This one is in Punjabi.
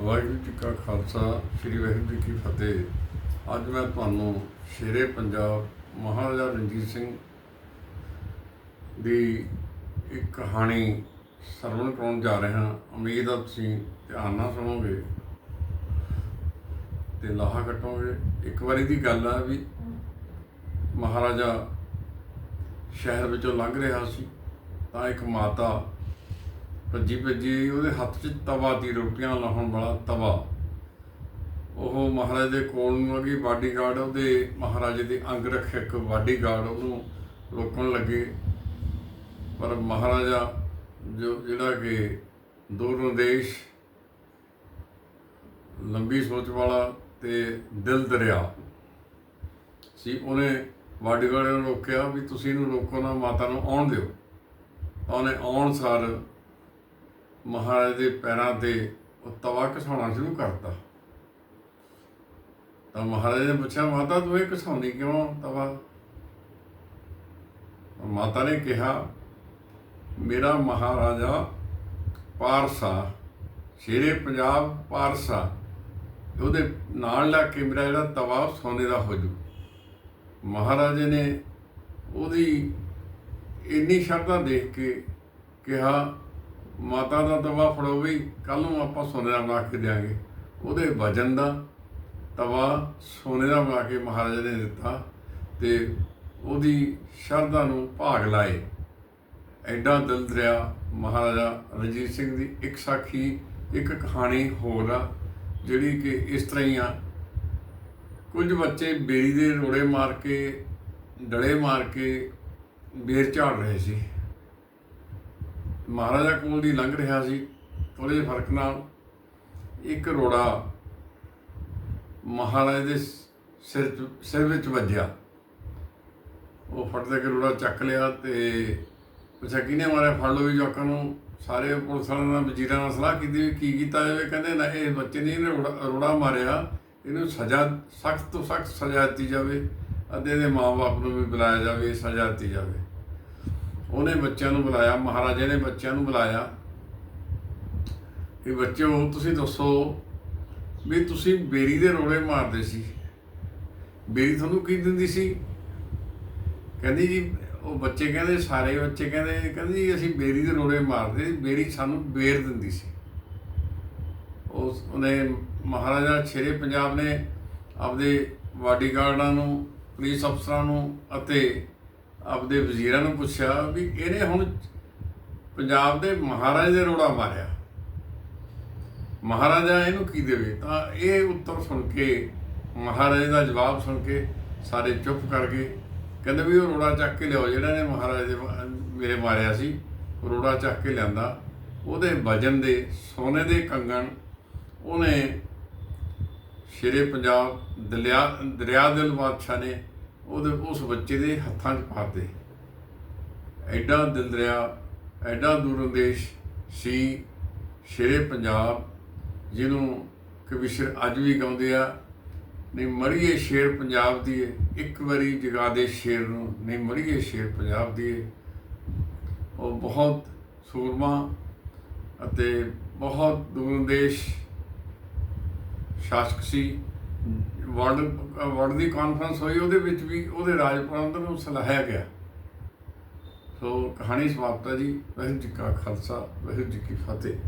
ਵਾਹਿਗੁਰੂ ਜੀ ਕਾ ਖਾਲਸਾ, ਸ੍ਰੀ ਵਾਹਿਗੁਰੂ ਜੀ ਕੀ ਫਤਿਹ। ਅੱਜ ਮੈਂ ਤੁਹਾਨੂੰ ਸ਼ੇਰੇ ਪੰਜਾਬ ਮਹਾਰਾਜਾ ਰਣਜੀਤ ਸਿੰਘ ਦੀ ਇੱਕ ਕਹਾਣੀ ਸਰਵਣ ਕਰਾਉਣ ਜਾ ਰਿਹਾ ਹਾਂ। ਉਮੀਦ ਆ ਤੁਸੀਂ ਧਿਆਨ ਨਾਲ ਸੁਣੋਗੇ ਤੇ ਲਾਹਾ ਕੱਟੋਗੇ। ਇੱਕ ਵਾਰੀ ਦੀ ਗੱਲ ਆ ਵੀ ਮਹਾਰਾਜਾ ਸ਼ਹਿਰ ਵਿੱਚੋਂ ਲੰਘ ਰਿਹਾ ਸੀ, ਤਾਂ ਇੱਕ ਮਾਤਾ ਭੱਜੀ ਭੱਜੀ ਉਹਦੇ ਹੱਥ 'ਚ ਤਵਾ ਦੀ ਰੋਟੀਆਂ ਲਾਉਣ ਵਾਲਾ ਤਵਾ। ਉਹ ਮਹਾਰਾਜ ਦੇ ਕੋਲ ਨੂੰ ਲੱਗੀ ਬਾਡੀਗਾਰਡ ਉਹਦੇ ਮਹਾਰਾਜੇ ਦੇ ਅੰਗ ਰੱਖਿਅਕ ਬਾਡੀਗਾਰਡ ਉਹਨੂੰ ਰੋਕਣ ਲੱਗੇ। ਪਰ ਮਹਾਰਾਜਾ ਜੋ ਜਿਹੜਾ ਕਿ ਦੂਰ ਨਿਰਦੇਸ਼ ਲੰਬੀ ਸੋਚ ਵਾਲਾ ਤੇ ਦਿਲ ਦਰਿਆ ਸੀ, ਉਹਨੇ ਬਾਡੀਗਾਰਡ ਨੂੰ ਰੋਕਿਆ ਵੀ ਤੁਸੀਂ ਇਹਨੂੰ ਰੋਕੋ ਨਾ, ਮਾਤਾ ਨੂੰ ਆਉਣ ਦਿਓ। ਤਾਂ ਉਹਨੇ ਆਉਣ ਸਾਰ ਮਹਾਰਾਜ ਦੇ ਪੈਰਾਂ ਤੇ ਉਹ ਤਵਾ ਘਸਾਉਣਾ ਸ਼ੁਰੂ ਕਰਤਾ। ਤਾਂ ਮਹਾਰਾਜ ਨੇ ਪੁੱਛਿਆ, ਮਾਤਾ, ਤੂੰ ਇਹ ਘਸਾਉਂਦੀ ਕਿਉਂ ਤਵਾ? ਮਾਤਾ ਨੇ ਕਿਹਾ, ਮੇਰਾ ਮਹਾਰਾਜਾ ਪਾਰਸਾ, ਸ਼ੇਰੇ ਪੰਜਾਬ ਪਾਰਸਾ, ਉਹਦੇ ਨਾਲ ਲੱਗ ਕੇ ਮੇਰਾ ਜਿਹੜਾ ਤਵਾ ਸੋਨੇ ਦਾ ਹੋ ਜੂ। ਮਹਾਰਾਜੇ ਨੇ ਉਹਦੀ ਇੰਨੀ ਸ਼ਰਧਾ ਦੇਖ ਕੇ ਕਿਹਾ ਮਾਤਾ ਦਾ ਤਵਾ ਫੜੋ ਵੀ ਕੱਲ ਨੂੰ ਆਪਾਂ ਸੋਨੇ ਦਾ ਬਣਾ ਕੇ ਦਿਆਂਗੇ। ਉਹਦੇ ਵਜਨ ਦਾ ਤਵਾ ਸੋਨੇ ਦਾ ਬਣਾ ਕੇ ਮਹਾਰਾਜਾ ਨੇ ਦਿੱਤਾ ਤੇ ਉਹਦੀ ਸ਼ਰਧਾ ਨੂੰ ਭਾਗ ਲਾਏ। ਐਡਾ ਦਿਲ ਦਰਿਆ ਮਹਾਰਾਜਾ ਰਣਜੀਤ ਸਿੰਘ ਦੀ ਇੱਕ ਸਾਖੀ, ਇੱਕ ਕਹਾਣੀ ਹੋਰ ਆ, ਜਿਹੜੀ ਕਿ ਇਸ ਤਰ੍ਹਾਂ ਹੀ ਆ। ਕੁਝ ਬੱਚੇ ਬੇਰੀ ਦੇ ਰੋੜੇ ਮਾਰ ਕੇ, ਡਲੇ ਮਾਰ ਕੇ ਬੇਰ ਝਾੜ ਰਹੇ ਸੀ। ਮਹਾਰਾਜਾ ਕੋਲ ਦੀ ਲੰਘ ਰਿਹਾ ਸੀ ਥੋੜੇ ਜਿਹੇ ਫ਼ਰਕ ਨਾਲ ਇੱਕ ਰੋੜਾ ਮਹਾਰਾਜ ਦੇ ਸਿਰ 'ਚ- ਸਿਰ ਵਿੱਚ ਵੱਜਿਆ। ਉਹ ਫਟਦੇ ਕੇ ਰੋੜਾ ਚੱਕ ਲਿਆ ਤੇ ਪੁੱਛਿਆ, ਕਿਹਨੇ ਮਾਰਿਆ? ਫੜ ਲਓ ਵੀ ਜਵਾਕਾਂ ਨੂੰ ਸਾਰੇ ਪੁਲਿਸ ਵਾਲਿਆਂ ਨਾਲ, ਵਜ਼ੀਰਾਂ ਨਾਲ ਸਲਾਹ ਕੀਤੀ ਵੀ ਕੀ ਕੀਤਾ ਜਾਵੇ? ਕਹਿੰਦੇ, ਨਾ, ਇਹ ਬੱਚੇ ਨੇ ਇਹਨੇ ਰੋੜਾ ਰੋੜਾ ਮਾਰਿਆ। ਇਹਨੂੰ ਸਜ਼ਾ, ਸਖਤ ਤੋਂ ਸਖਤ ਸਜ਼ਾ ਦਿੱਤੀ ਜਾਵੇ। ਅਤੇ ਇਹਦੇ ਮਾਪੇ ਨੂੰ ਵੀ ਬੁਲਾਇਆ ਜਾਵੇ ਸਜ਼ਾ ਦਿੱਤੀ ਜਾਵੇ। ਉਹਨੇ ਬੱਚਿਆਂ ਨੂੰ ਬੁਲਾਇਆ, ਮਹਾਰਾਜੇ ਨੇ ਬੱਚਿਆਂ ਨੂੰ ਬੁਲਾਇਆ ਕਿ ਬੱਚਿਓ, ਤੁਸੀਂ ਦੱਸੋ ਵੀ ਤੁਸੀਂ ਬੇਰੀ ਦੇ ਰੋਲੇ ਮਾਰਦੇ ਸੀ। ਬੇਰੀ ਤੁਹਾਨੂੰ ਕੀ ਦਿੰਦੀ ਸੀ? ਕਹਿੰਦੀ ਜੀ, ਉਹ ਬੱਚੇ ਕਹਿੰਦੇ, ਸਾਰੇ ਬੱਚੇ ਕਹਿੰਦੇ, ਕਹਿੰਦੀ ਜੀ, ਅਸੀਂ ਬੇਰੀ ਦੇ ਰੋੜੇ ਮਾਰਦੇ ਬੇਰੀ ਸਾਨੂੰ ਬੇਰ ਦਿੰਦੀ ਸੀ। ਉਸ, ਉਹਨੇ ਮਹਾਰਾਜਾ ਸ਼ੇਰੇ ਪੰਜਾਬ ਨੇ ਆਪਦੇ ਬਾਡੀਗਾਰਡਾਂ ਨੂੰ, ਪੁਲਿਸ ਅਫਸਰਾਂ ਨੂੰ ਅਤੇ ਆਪਦੇ ਵਜ਼ੀਰਾਂ ਨੂੰ ਪੁੱਛਿਆ ਵੀ ਇਹਨੇ ਹੁਣ ਪੰਜਾਬ ਦੇ ਮਹਾਰਾਜੇ ਦੇ ਰੋੜਾ ਮਾਰਿਆ। ਮਹਾਰਾਜਾ ਇਹਨੂੰ ਕੀ ਦੇਵੇ? ਤਾਂ ਇਹ ਉੱਤਰ ਸੁਣ ਕੇ, ਮਹਾਰਾਜੇ ਦਾ ਜਵਾਬ ਸੁਣ ਕੇ ਸਾਰੇ ਚੁੱਪ ਕਰ ਗਏ। ਕਹਿੰਦੇ ਵੀ ਉਹ ਰੋੜਾ ਚੱਕ ਕੇ ਲਿਆਓ, ਜਿਹੜਾ ਨੇ ਮਹਾਰਾਜ ਦੇ ਮੇਰੇ ਮਾਰਿਆ ਸੀ, ਰੋੜਾ ਚੱਕ ਕੇ ਲਿਆਂਦਾ। ਉਹਦੇ ਵਜਨ ਦੇ, ਸੋਨੇ ਦੇ ਕੰਗਣ, ਉਹਨੇ ਸ਼ੇਰੇ ਪੰਜਾਬ ਦਰਿਆ ਦਰਿਆ ਦਿਲ ਬਾਦਸ਼ਾਹ ਨੇ ਉਹਦੇ ਉਸ ਬੱਚੇ ਦੇ ਹੱਥਾਂ 'ਚ ਪਾਤੇ। ਐਡਾ ਦਿਲ ਦਰਿਆ, ਐਡਾ ਦੂਰੰਦੇਸ਼ ਸੀ, ਸ਼ੇਰੇ ਪੰਜਾਬ, ਜਿਹਨੂੰ ਕਵਿਸ਼ਰ ਅੱਜ ਵੀ ਗਾਉਂਦੇ ਆ। ਨਹੀਂ ਮਰੀਏ ਸ਼ੇਰ ਪੰਜਾਬ ਦੀ ਇੱਕ ਵਾਰੀ ਜਗਾ ਦੇ ਸ਼ੇਰ ਨੂੰ, ਨਹੀਂ ਮਰੀਏ ਸ਼ੇਰ ਪੰਜਾਬ ਦੀ ਉਹ ਬਹੁਤ ਸੂਰਮਾ ਅਤੇ ਬਹੁਤ ਦੂਰੰਦੇਸ਼ ਸ਼ਾਸਕ ਸੀ। ਵਰਲਡ ਵਰਲਡ ਦੀ ਕਾਨਫਰੰਸ ਹੋਈ, ਉਹਦੇ ਵਿੱਚ ਵੀ ਉਹਦੇ ਰਾਜ ਪ੍ਰਬੰਧ ਨੂੰ ਸਲਾਹਿਆ ਗਿਆ। ਸੋ ਕਹਾਣੀ ਸਮਾਪਤ ਹੈ ਜੀ। ਵਾਹਿਗੁਰੂ ਜੀ ਕਾ ਖਾਲਸਾ, ਵਾਹਿਗੁਰੂ ਜੀ ਕੀ ਫਤਿਹ।